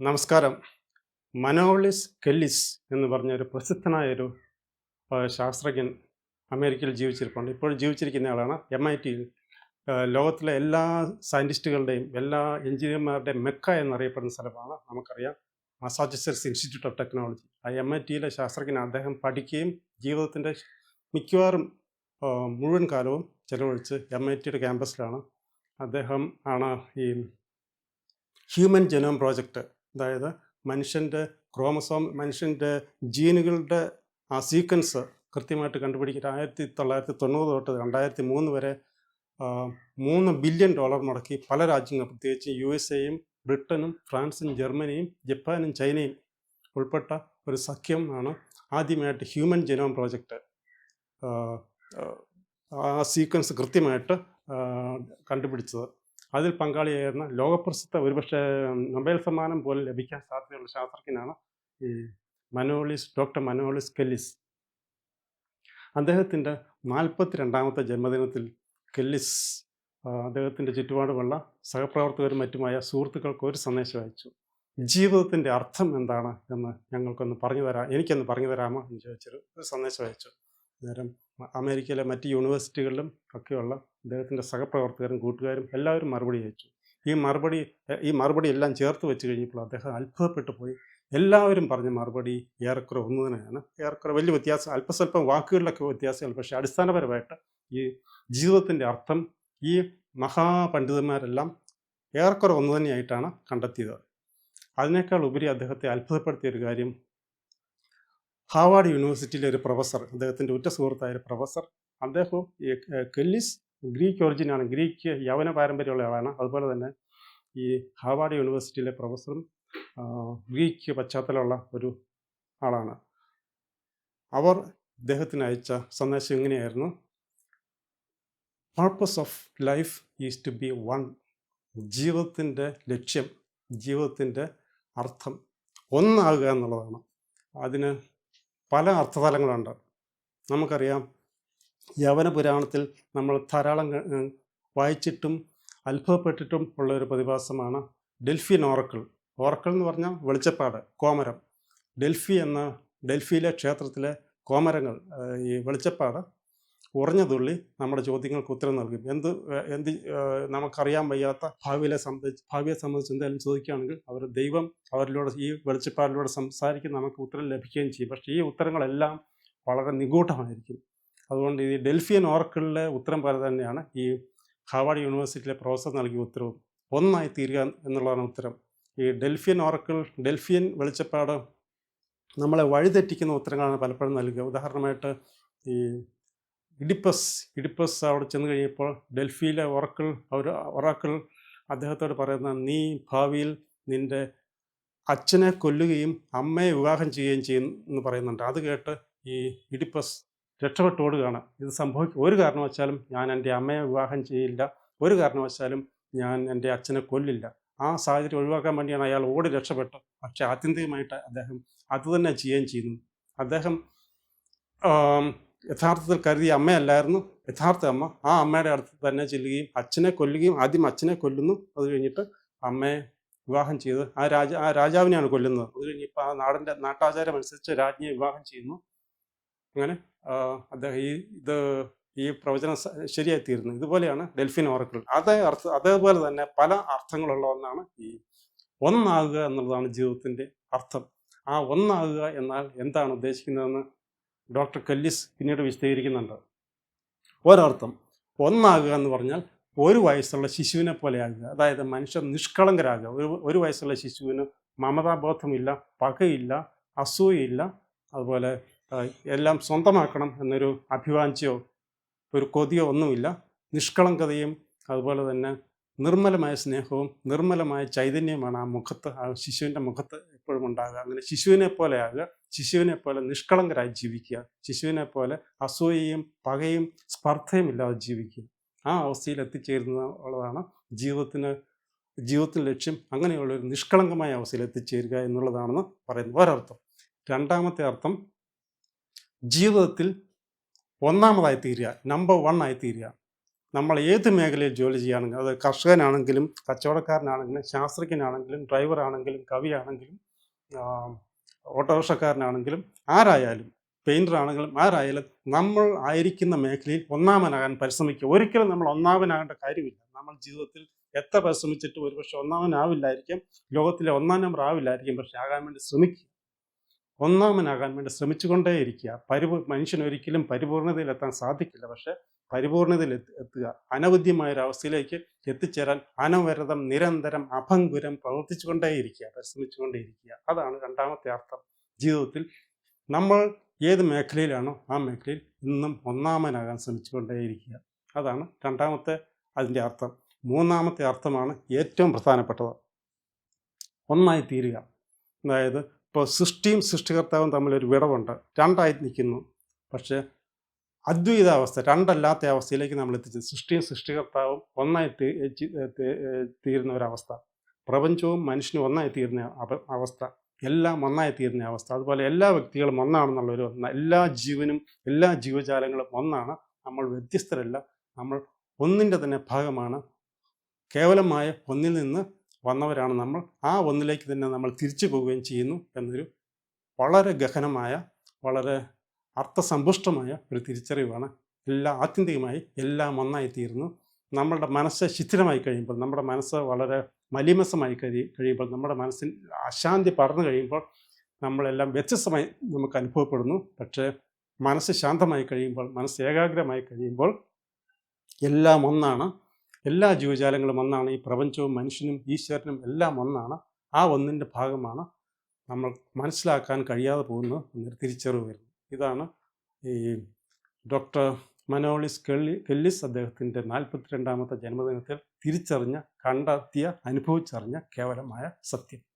നമസ്കാരം. മനോളിസ് കെല്ലിസ് എന്ന് പറഞ്ഞ ഒരു പ്രസിദ്ധനായൊരു ഒരു ശാസ്ത്രജ്ഞൻ അമേരിക്കയിൽ ജീവിച്ചിരിപ്പുണ്ട്. ഇപ്പോൾ ജീവിച്ചിരിക്കുന്ന ആളാണ് എം ഐ ടിയിൽ ലോകത്തിലെ എല്ലാ സയന്റിസ്റ്റുകളുടെയും എല്ലാ എഞ്ചിനീയർമാരുടെയും മെക്ക എന്നറിയപ്പെടുന്ന സ്ഥലമാണ് നമുക്കറിയാം. Massachusetts Institute of Technology. ആ എം ഐ ടിയിലെ ശാസ്ത്രജ്ഞൻ അദ്ദേഹം പഠിക്കുകയും ജീവിതത്തിന്റെ മിക്കവാറും മുഴുവൻ കാലവും ചെലവഴിച്ച് എം ഐ ടിയുടെ ക്യാമ്പസിലാണ്. അദ്ദേഹം ആണ് ഈ ഹ്യൂമൻ ജനോം പ്രോജക്റ്റ് അതായത് മനുഷ്യന്റെ ക്രോമസോം മനുഷ്യന്റെ ജീനുകളുടെ ആ സീക്വൻസ് കൃത്യമായിട്ട് കണ്ടുപിടിക്കാൻ ആയിരത്തി തൊള്ളായിരത്തി തൊണ്ണൂറ് തൊട്ട് രണ്ടായിരത്തി മൂന്ന് വരെ മൂന്ന് ബില്യൺ ഡോളർ മുടക്കി പല രാജ്യങ്ങൾ പ്രത്യേകിച്ച് യു എസ് എയും ബ്രിട്ടനും ഫ്രാൻസും ജർമ്മനിയും ജപ്പാനും ചൈനയും ഉൾപ്പെട്ട ഒരു സഖ്യം ആണ് ആദ്യമായിട്ട് ഹ്യൂമൻ ജനോം പ്രോജക്റ്റ് ആ സീക്വൻസ് കൃത്യമായിട്ട് കണ്ടുപിടിച്ചത്. അതിൽ പങ്കാളിയായിരുന്ന ലോകപ്രസിദ്ധ ഒരുപക്ഷെ നൊബേൽ സമ്മാനം പോലെ ലഭിക്കാൻ സാധ്യതയുള്ള ശാസ്ത്രജ്ഞനാണ് ഈ മനോളിസ് ഡോക്ടർ മനോളിസ് കെല്ലിസ്. അദ്ദേഹത്തിന്റെ നാൽപ്പത്തി രണ്ടാമത്തെ ജന്മദിനത്തിൽ കെല്ലിസ് അദ്ദേഹത്തിന്റെ ചുറ്റുപാടുമുള്ള സഹപ്രവർത്തകരും മറ്റുമായ സുഹൃത്തുക്കൾക്ക് ഒരു സന്ദേശം അയച്ചു. ജീവിതത്തിന്റെ അർത്ഥം എന്താണ്? എന്ന് ഞങ്ങൾക്കൊന്ന് പറഞ്ഞു തരാം എനിക്കൊന്ന് പറഞ്ഞു തരാമോ എന്ന് ചോദിച്ചൊരു സന്ദേശം അയച്ചു. അന്നേരം അമേരിക്കയിലെ മറ്റ് യൂണിവേഴ്സിറ്റികളിലും ഒക്കെയുള്ള അദ്ദേഹത്തിന്റെ സഹപ്രവർത്തകരും കൂട്ടുകാരും എല്ലാവരും മറുപടി അയച്ചു. ഈ മറുപടി ഈ മറുപടി എല്ലാം ചേർത്ത് വെച്ച് കഴിഞ്ഞപ്പോൾ അദ്ദേഹം അത്ഭുതപ്പെട്ടു പോയി. എല്ലാവരും പറഞ്ഞ മറുപടി ഏറെക്കുറെ ഒന്ന് തന്നെയാണ് ഏറെക്കുറെ വലിയ വ്യത്യാസം അല്പസ്വല്പം വാക്കുകളിലൊക്കെ വ്യത്യാസങ്ങൾ പക്ഷേ അടിസ്ഥാനപരമായിട്ട് ഈ ജീവിതത്തിന്റെ അർത്ഥം ഈ മഹാപണ്ഡിതന്മാരെല്ലാം ഏറെക്കുറെ ഒന്ന് തന്നെയായിട്ടാണ് കണ്ടെത്തിയത്. അതിനേക്കാൾ ഉപരി അദ്ദേഹത്തെ അത്ഭുതപ്പെടുത്തിയ ഒരു കാര്യം ഹാവാർഡ് യൂണിവേഴ്സിറ്റിയിലെ ഒരു പ്രൊഫസർ അദ്ദേഹത്തിന്റെ ഉറ്റ സുഹൃത്തായ ഒരു പ്രൊഫസർ. അദ്ദേഹവും ഈ കെല്ലിസ് ഗ്രീക്ക് ഒറിജിനാണ്. ഗ്രീക്ക് യവന പാരമ്പര്യമുള്ള ആളാണ്. അതുപോലെ തന്നെ ഈ ഹാവാർഡ് യൂണിവേഴ്സിറ്റിയിലെ പ്രൊഫസറും ഗ്രീക്ക് പശ്ചാത്തലമുള്ള ഒരു ആളാണ്. അവർ അദ്ദേഹത്തിന് അയച്ച സന്ദേശം ഇങ്ങനെയായിരുന്നു. Purpose of life is to be one ജീവിതത്തിന്റെ ലക്ഷ്യം ജീവിതത്തിന്റെ അർത്ഥം ഒന്നാകുക എന്നുള്ളതാണ്. അതിന് പല അർത്ഥതലങ്ങളുണ്ട്. നമുക്കറിയാം യവന പുരാണത്തിൽ നമ്മൾ ധാരാളം വായിച്ചിട്ടും അത്ഭുതപ്പെട്ടിട്ടും ഉള്ള ഒരു പ്രതിഭാസമാണ് ഡെൽഫിൻ ഓറക്കിൾ. ഓറക്കിൾ എന്ന് പറഞ്ഞാൽ വെളിച്ചപ്പാട് കോമരം. ഡെൽഫി എന്ന ഡൽഹിയിലെ ക്ഷേത്രത്തിലെ കോമരങ്ങൾ ഈ വെളിച്ചപ്പാട് ഉറഞ്ഞ തുള്ളി നമ്മുടെ ചോദ്യങ്ങൾക്ക് ഉത്തരം നൽകും. എന്ത് എന്ത് നമുക്കറിയാൻ വയ്യാത്ത ഭാവിയിലെ സംബന്ധിച്ച് ഭാവിയെ സംബന്ധിച്ച് എന്തെങ്കിലും ചോദിക്കുകയാണെങ്കിൽ അവർ ദൈവം അവരിലൂടെ ഈ വെളിച്ചപ്പാടിലൂടെ സംസാരിക്കും നമുക്ക് ഉത്തരം ലഭിക്കുകയും ചെയ്യും. പക്ഷേ ഈ ഉത്തരങ്ങളെല്ലാം വളരെ നിഗൂഢമായിരിക്കും. അതുകൊണ്ട് ഈ ഡെൽഫിയൻ ഓർക്കിളിലെ ഉത്തരം പോലെ തന്നെയാണ് ഈ ഹാവാർഡ് യൂണിവേഴ്സിറ്റിയിലെ പ്രൊഫസർ നൽകിയ ഉത്തരവും ഒന്നായി തീരുക എന്നുള്ളതാണ് ഉത്തരം. ഈ ഡെൽഫിയൻ ഓർക്കിൾ ഡെൽഫിയൻ വെളിച്ചപ്പാട് നമ്മളെ വഴിതെറ്റിക്കുന്ന ഉത്തരങ്ങളാണ് പലപ്പോഴും നൽകുക. ഉദാഹരണമായിട്ട് ഈ ഇഡിപ്പസ് ഇഡിപ്പസ് അവിടെ ചെന്ന് കഴിഞ്ഞപ്പോൾ ഡൽഹിയിലെ ഒറക്കിൾ അവർ ഒറാക്കിൾ അദ്ദേഹത്തോട് പറയുന്ന നീ ഭാവിയിൽ നിന്റെ അച്ഛനെ കൊല്ലുകയും അമ്മയെ വിവാഹം ചെയ്യുകയും ചെയ്യും എന്ന് പറയുന്നുണ്ട്. അത് കേട്ട് ഈ ഇഡിപ്പസ് രക്ഷപ്പെട്ടോടുകയാണ് ഇത് സംഭവിക്കും ഒരു കാരണവശാലും ഞാൻ എന്റെ അമ്മയെ വിവാഹം ചെയ്യില്ല. ഒരു കാരണവശാലും ഞാൻ എന്റെ അച്ഛനെ കൊല്ലില്ല. ആ സാഹചര്യം ഒഴിവാക്കാൻ വേണ്ടിയാണ് അയാൾ ഓടി രക്ഷപ്പെട്ടത്. പക്ഷേ ആത്യന്തികമായിട്ട് അദ്ദേഹം അതുതന്നെ ചെയ്യുകയും ചെയ്യുന്നു. അദ്ദേഹം യഥാർത്ഥത്തിൽ കരുതിയ അമ്മയല്ലായിരുന്നു. യഥാർത്ഥ അമ്മ. ആ അമ്മയുടെ അടുത്ത് തന്നെ ചെല്ലുകയും അച്ഛനെ കൊല്ലുകയും ആദ്യം അച്ഛനെ കൊല്ലുന്നു. അത് കഴിഞ്ഞിട്ട് അമ്മയെ വിവാഹം ചെയ്ത് ആ രാജ ആ രാജാവിനെയാണ് കൊല്ലുന്നത്. അത് കഴിഞ്ഞ് ഇപ്പം ആ നാടിന്റെ നാട്ടാചാരം അനുസരിച്ച് രാജ്ഞിയെ വിവാഹം ചെയ്യുന്നു. അങ്ങനെ അദ്ദേഹം ഈ ഇത് ഈ പ്രവചനം ശരിയായി തീരുന്നു ഇതുപോലെയാണ് ഡെൽഫിൻ ഓറക്കിൾ. അതേ അർത്ഥ അതേപോലെ തന്നെ പല അർത്ഥങ്ങളുള്ള ഒന്നാണ് ഈ ഒന്നാകുക എന്നുള്ളതാണ് ജീവിതത്തിന്റെ അർത്ഥം. ആ ഒന്നാകുക എന്നാൽ എന്താണ് ഉദ്ദേശിക്കുന്നതെന്ന് ഡോക്ടർ കല്ലിസ് പിന്നീട് വിശദീകരിക്കുന്നുണ്ട്. ഒരർത്ഥം ഒന്നാകുക എന്ന് പറഞ്ഞാൽ ഒരു വയസ്സുള്ള ശിശുവിനെ പോലെ ആകുക അതായത് മനുഷ്യർ നിഷ്കളങ്കരാകുക. ഒരു ഒരു വയസ്സുള്ള ശിശുവിന് മമതാബോധമില്ല പകയില്ല അസൂയയില്ല അതുപോലെ എല്ലാം സ്വന്തമാക്കണം എന്നൊരു അഭിവാഞ്ചയോ ഒരു കൊതിയോ ഒന്നുമില്ല. നിഷ്കളങ്കതയും അതുപോലെ തന്നെ നിർമ്മലമായ സ്നേഹവും നിർമ്മലമായ ചൈതന്യവുമാണ് ആ മുഖത്ത് ആ ശിശുവിന്റെ മുഖത്ത് എപ്പോഴും ഉണ്ടാകുക. അങ്ങനെ ശിശുവിനെ പോലെ ആകുക ശിശുവിനെ പോലെ നിഷ്കളങ്കരായി ജീവിക്കുക ശിശുവിനെ പോലെ അസൂയയും പകയും സ്പർദ്ധയും ഇല്ലാതെ ജീവിക്കുക. ആ അവസ്ഥയിൽ എത്തിച്ചേരുന്ന ഉള്ളതാണ് ജീവിതത്തിന് ജീവിതത്തിന് ലക്ഷ്യം അങ്ങനെയുള്ള ഒരു നിഷ്കളങ്കമായ അവസ്ഥയിൽ എത്തിച്ചേരുക എന്നുള്ളതാണെന്ന് പറയുന്നത് ഒരർത്ഥം. രണ്ടാമത്തെ അർത്ഥം ജീവിതത്തിൽ ഒന്നാമതായി തീരുക നമ്പർ വൺ ആയി തീരുക. നമ്മൾ ഏത് മേഖലയിൽ ജോലി ചെയ്യുകയാണെങ്കിലും അത് കർഷകനാണെങ്കിലും കച്ചവടക്കാരനാണെങ്കിലും ശാസ്ത്രജ്ഞനാണെങ്കിലും ഡ്രൈവറാണെങ്കിലും കവിയാണെങ്കിലും ഓട്ടോറിക്ഷക്കാരനാണെങ്കിലും ആരായാലും പെയിന്റർ ആണെങ്കിലും ആരായാലും നമ്മൾ ആയിരിക്കുന്ന മേഖലയിൽ ഒന്നാമനാകാൻ പരിശ്രമിക്കുക. ഒരിക്കലും നമ്മൾ ഒന്നാമനാകേണ്ട കാര്യമില്ല. നമ്മൾ ജീവിതത്തിൽ എത്ര പരിശ്രമിച്ചിട്ട് ഒരുപക്ഷെ ഒന്നാമനാവില്ലായിരിക്കും ലോകത്തിലെ ഒന്നാം നമ്പർ ആവില്ലായിരിക്കും പക്ഷെ ആകാൻ വേണ്ടി ശ്രമിക്കുക. ഒന്നാമനാകാൻ വേണ്ടി ശ്രമിച്ചുകൊണ്ടേയിരിക്കുക. പരിപൂ മനുഷ്യനൊരിക്കലും പരിപൂർണതയിലെത്താൻ സാധിക്കില്ല. പക്ഷെ പരിപൂർണതയിൽ എത്തി- എത്തുക. അനവധ്യമായ ഒരു അവസ്ഥയിലേക്ക് എത്തിച്ചേരാൻ അനവരതം നിരന്തരം അഭംഗുരം പ്രവർത്തിച്ചുകൊണ്ടേയിരിക്കുക പരിശ്രമിച്ചുകൊണ്ടേയിരിക്കുക. അതാണ് രണ്ടാമത്തെ അർത്ഥം. ജീവിതത്തിൽ നമ്മൾ ഏത് മേഖലയിലാണോ ആ മേഖലയിൽ ഇന്നും ഒന്നാമനാകാൻ ശ്രമിച്ചുകൊണ്ടേയിരിക്കുക. അതാണ് രണ്ടാമത്തെ അതിന്റെ അർത്ഥം. മൂന്നാമത്തെ അർത്ഥമാണ് ഏറ്റവും പ്രധാനപ്പെട്ടത്. ഒന്നായി തീരുക. അതായത് ഇപ്പോൾ സൃഷ്ടിയും സൃഷ്ടികർത്താവും തമ്മിലൊരു വിടവുണ്ട്. രണ്ടായി നിൽക്കുന്നു. പക്ഷേ അദ്വൈതാവസ്ഥ രണ്ടല്ലാത്ത അവസ്ഥയിലേക്ക് നമ്മൾ എത്തിച്ചു സൃഷ്ടിയും സൃഷ്ടികർത്താവും ഒന്നായി തീരുന്ന ഒരവസ്ഥ പ്രപഞ്ചവും മനുഷ്യനും ഒന്നായി തീരുന്ന അവസ്ഥ. എല്ലാം ഒന്നായി തീരുന്ന അവസ്ഥ. അതുപോലെ എല്ലാ വ്യക്തികളും ഒന്നാണെന്നുള്ളൊരു ഒന്ന എല്ലാ ജീവനും എല്ലാ ജീവജാലങ്ങളും ഒന്നാണ്. നമ്മൾ വ്യത്യസ്തരല്ല. നമ്മൾ ഒന്നിന്റെ തന്നെ ഭാഗമാണ്. കേവലമായ ഒന്നിൽ നിന്ന് വന്നവരാണ് നമ്മൾ. ആ ഒന്നിലേക്ക് തന്നെ നമ്മൾ തിരിച്ചു പോവുകയും ചെയ്യുന്നു എന്നൊരു വളരെ ഗഹനമായ വളരെ അർത്ഥസമ്പുഷ്ടമായ ഒരു തിരിച്ചറിവാണ് എല്ലാ ആത്യന്തികമായി എല്ലാം ഒന്നായി തീരുന്നു. നമ്മളുടെ മനസ്സ് ശിഥിലമായി കഴിയുമ്പോൾ നമ്മുടെ മനസ്സ് വളരെ മലിമസമായി കഴി കഴിയുമ്പോൾ നമ്മുടെ മനസ്സിൽ അശാന്തി പടർന്നു കഴിയുമ്പോൾ നമ്മളെല്ലാം വ്യത്യസ്തമായി നമുക്ക് അനുഭവപ്പെടുന്നു. പക്ഷേ മനസ്സ് ശാന്തമായി കഴിയുമ്പോൾ മനസ്സ് ഏകാഗ്രമായി കഴിയുമ്പോൾ എല്ലാം ഒന്നാണ്. എല്ലാ ജീവജാലങ്ങളും ഒന്നാണ്. ഈ പ്രപഞ്ചവും മനുഷ്യനും ഈശ്വരനും എല്ലാം ഒന്നാണ്. ആ ഒന്നിന്റെ ഭാഗമാണ് നമ്മൾ മനസ്സിലാക്കാൻ കഴിയാതെ പോകുന്നത് എന്നൊരു തിരിച്ചറിവ് വരുന്നു ഇതാണ് ഈ ഡോക്ടർ മനോളിസ് കെള്ളി കെല്ലിസ് അദ്ദേഹത്തിന്റെ നാൽപ്പത്തിരണ്ടാമത്തെ ജന്മദിനത്തിൽ തിരിച്ചറിഞ്ഞ കണ്ടെത്തിയ അനുഭവിച്ചറിഞ്ഞ കേവലമായ സത്യം.